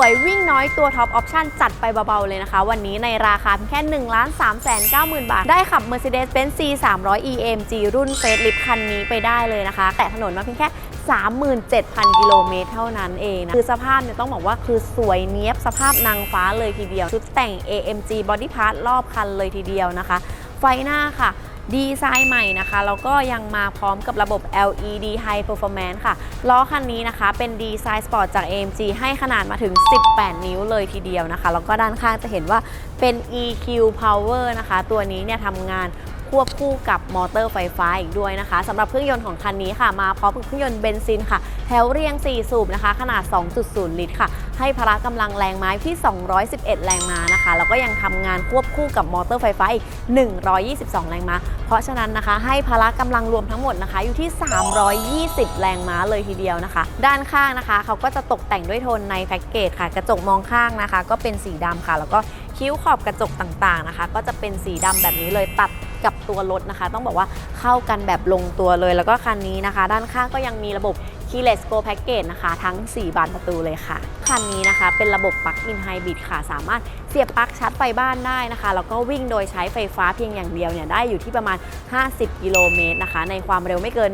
วยวิ่งน้อยตัวท็อปออปชั่นจัดไปเบา ๆ เลยนะคะ วันนี้ในราคาเพียงแค่1 3 9 0 0 0 0 บาท ได้ขับ Mercedes-Benz C 3 0 0 EMG รุ่นเฟสลิฟคันนี้ไปได้เลยนะคะ แต่ถนนมาเพียงแค่ 37,000 กิโลเมตรเท่านั้นเองนะ คือสภาพเนี่ยต้องบอกว่าคือสวยเนี้ยบสภาพนางฟ้าเลยทีเดียว ชุดแต่ง AMG Body Part รอบคันเลยทีเดียวนะคะ ไฟหน้าค่ะ ดีไซน์ใหม่นะคะแล้วก็ยังมาพร้อมกับระบบ LED High Performance ค่ะล้อคันนี้นะคะเป็นดีไซน์สปอร์ตจาก AMG ให้ขนาดมาถึง 18 นิ้วเลยทีเดียวนะคะแล้วก็ด้านข้างจะเห็นว่าเป็น EQ Power นะคะ ตัวนี้เนี่ยทำงาน ควบคู่กับมอเตอร์ไฟฟ้าอีกด้วยนะคะสำหรับเครื่องยนต์ของคันนี้ค่ะ มาพร้อมกับเครื่องยนต์เบนซินค่ะ แถวเรียง 4 สูบนะคะ ขนาด 2.0 ลิตรค่ะ ให้พละกำลังแรงม้าที่ 211 แรงม้านะคะ แล้วก็ยังทำงานควบคู่กับมอเตอร์ไฟฟ้าอีก 122 แรงม้า เพราะฉะนั้นนะคะ ให้พละกำลังรวมทั้งหมดนะคะ อยู่ที่ 320 แรงม้าเลยทีเดียวนะคะ ด้านข้างนะคะเขาก็จะตกแต่งด้วยโทนในแพ็กเกจค่ะ กระจกมองข้างนะคะ ก็เป็นสีดำค่ะ แล้วก็คิ้วขอบกระจกต่างๆนะคะ ก็จะเป็นสีดำแบบนี้เลยตัด กับตัวรถนะคะ ต้องบอกว่าเข้ากันแบบลงตัวเลย แล้วก็คันนี้นะคะ ด้านข้างก็ยังมีระบบ Keyless Go Package นะคะ ทั้ง 4 บานประตูเลยค่ะ คันนี้นะคะเป็นระบบปลั๊กอินไฮบริดค่ะ สามารถเสียบปลั๊กชาร์จไฟบ้านได้นะคะ แล้วก็วิ่งโดยใช้ไฟฟ้าเพียงอย่างเดียวเนี่ยได้อยู่ที่ประมาณ 50 กิโลเมตรนะคะ ในความเร็วไม่เกิน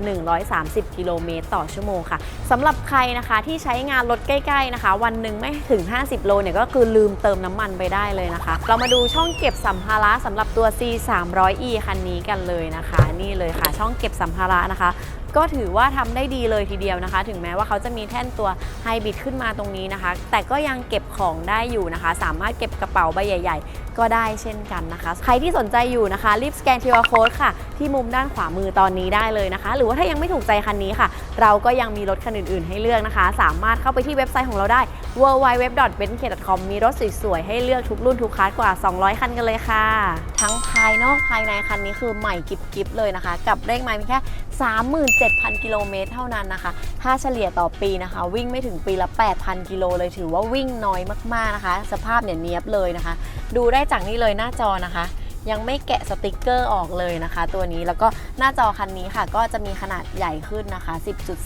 130 กิโลเมตรต่อชั่วโมงค่ะสำหรับใครนะคะที่ใช้งานรถใกล้ ๆนะคะ วันหนึ่งไม่ถึง 50 โลเนี่ยก็คือลืมเติมน้ำมันไปได้เลยนะคะ เรามาดูช่องเก็บสัมภาระสำหรับตัว C 3 0 0 E คันนี้กันเลยนะคะ นี่เลยค่ะ ช่องเก็บสัมภาระนะคะ ก็ถือว่าทำได้ดีเลยทีเดียวนะคะ ถึงแม้ว่าเขาจะมีแท่นตัวไฮบริดขึ้นมาตรงนี้นะคะ แต่ก็ยังเก็บของได้อยู่นะคะ สามารถเก็บกระเป๋าใบใหญ่ ๆ ก็ได้เช่นกันนะคะ ใครที่สนใจอยู่นะคะ รีบสแกน QR Code ค่ะ ที่มุมด้านขวามือตอนนี้ได้เลยนะคะ หรือว่าถ้ายังไม่ถูกใจคันนี้ค่ะ เราก็ยังมีรถคันอื่น ๆ ให้เลือกนะคะ สามารถเข้าไปที่เว็บไซต์ของเราได้ w w w b e n k c o m มีรถสวยๆ ให้เลือกทุกรุ่นทุกคลาสกว่า 200 คันกันเลยค่ะ ทั้งภายนอกภายในคันนี้คือใหม่กิบๆเลยนะคะ กับเร่งไม้เพียงแค่ 37,000 กิโลเมตรเท่านั้นนะคะ ถ้าเฉลี่ยต่อปีนะคะ วิ่งไม่ถึงปีละ 8,000 กิโลเลยถือว่าวิ่งน้อยมากๆนะคะ สภาพเนี่ยเนียบเลยนะคะ ดูได้จากนี่เลยหน้าจอนะคะ ยังไม่แกะสติกเกอร์ออกเลยนะคะ ตัวนี้แล้วก็หน้าจอคันนี้ค่ะ ก็จะมีขนาดใหญ่ขึ้นนะคะ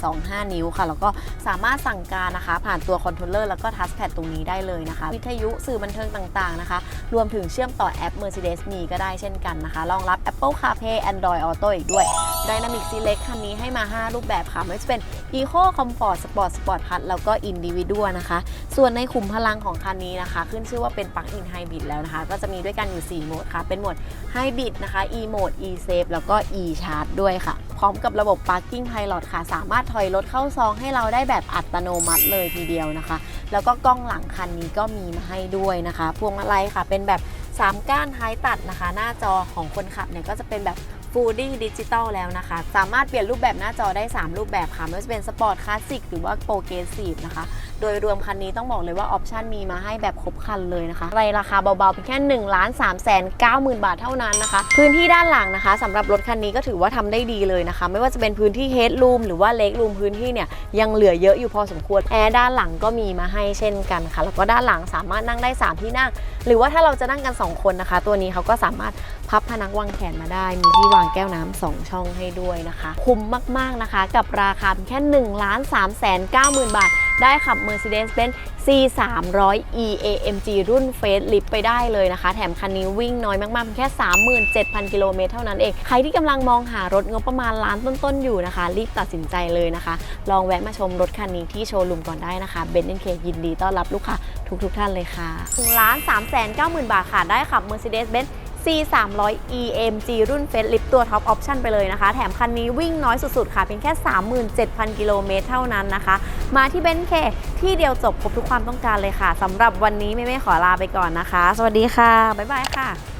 10.25 นิ้วค่ะ แล้วก็สามารถสั่งการนะคะ ผ่านตัวคอนโทรลเลอร์แล้วก็ทัชแพดตรงนี้ได้เลยนะคะ วิทยุสื่อบันเทิงต่างๆนะคะ รวมถึงเชื่อมต่อแอป Mercedes มีก็ได้เช่นกันนะคะ รองรับ Apple CarPlay Android Auto อีกด้วย Dynamic Select คันนี้ให้มา 5 รูปแบบค่ะไม่ว่าจะเป็น Eco Comfort Sport Sport Plus แล้วก็ Individual นะคะ ส่วนในขุมพลังของคันนี้นะคะ ขึ้นชื่อว่าเป็นปลั๊กอินไฮบริดแล้วนะคะ ก็จะมีด้วยกันอยู่ 4 โหมดค่ะเป็นมดไฮบิดนะคะ E Mode E Safe แล้วก็ E Charge ด้วยค่ะ พร้อมกับระบบ Parking Pilot ค่ะ สามารถถอยรถเข้าซองให้เราได้แบบอัตโนมัติเลยทีเดียวนะคะ แล้วก็กล้องหลังคันนี้ก็มีมาให้ด้วยนะคะ พวงมาลัยค่ะเป็นแบบ 3 ก้านท้ายตัดนะคะ หน้าจอของคนขับเนี่ยก็จะเป็นแบบ ฟูดี้ดิจิตอลแล้วนะคะ สามารถเปลี่ยนรูปแบบหน้าจอได้ 3 รูปแบบค่ะ ไม่ว่าจะเป็นสปอร์ตคลาสสิกหรือว่าโปรเกรสซีฟนะคะ โดยรวมคันนี้ต้องบอกเลยว่าออปชันมีมาให้แบบครบคันเลยนะคะในราคาเบาๆเพียงแค่1นึ่งล้านสามแสนเก้าหมื่นบาทเท่านั้นนะคะ พื้นที่ด้านหลังนะคะสำหรับรถคันนี้ก็ถือว่าทำได้ดีเลยนะคะ ไม่ว่าจะเป็นพื้นที่เฮดรูมหรือว่าเล็กรูมพื้นที่เนี่ยยังเหลือเยอะอยู่พอสมควรแอร์ด้านหลังก็มีมาให้เช่นกันค่ะ แล้วก็ด้านหลังสามารถนั่งได้ 3 ที่นั่ง หรือว่าถ้าเราจะนั่งกัน 2 คนนะคะ ตัวนี้เขาก็สามารถพับพนักวางแขนมาได้มีที่วางแก้วน้ำสองช่องให้ด้วยนะคะ คุ้มมาก ๆ นะคะ กับราคาเพียงแค่1นึ่งล้านสามแสนเก้าหมื่นบาท ได้ขับ Mercedes-Benz C 3 0 0 E AMG รุ่นเฟสลิฟไปได้เลยนะคะ แถมคันนี้วิ่งน้อยมากๆเพียงแค่ 37,000 กิโลเมตรเท่านั้นเอง ใครที่กำลังมองหารถงบประมาณล้านต้น ๆ อยู่นะคะ รีบตัดสินใจเลยนะคะ ลองแวะมาชมรถคันนี้ที่โชว์รูมก่อนได้นะคะเบนซ์เคยินดีต้อนรับลูกค้าทุกๆท่านเลยค่ะ1ล้าน3แสน9หมื่นบาทค่ะ ได้ขับ Mercedes-Benz C 3 0 0 EMG รุ่นเฟสลิฟตัวท็อปออปชั่นไปเลยนะคะ แถมคันนี้วิ่งน้อยสุดๆ ค่ะ เพียงแค่ 37,000 กิโลเมตรเท่านั้นนะคะ มาที่เบนซ์เคที่เดียวจบครบทุกความต้องการเลยค่ะสำหรับวันนี้ไม่ไม่ขอลาไปก่อนนะคะ สวัสดีค่ะ บ๊ายบายค่ะ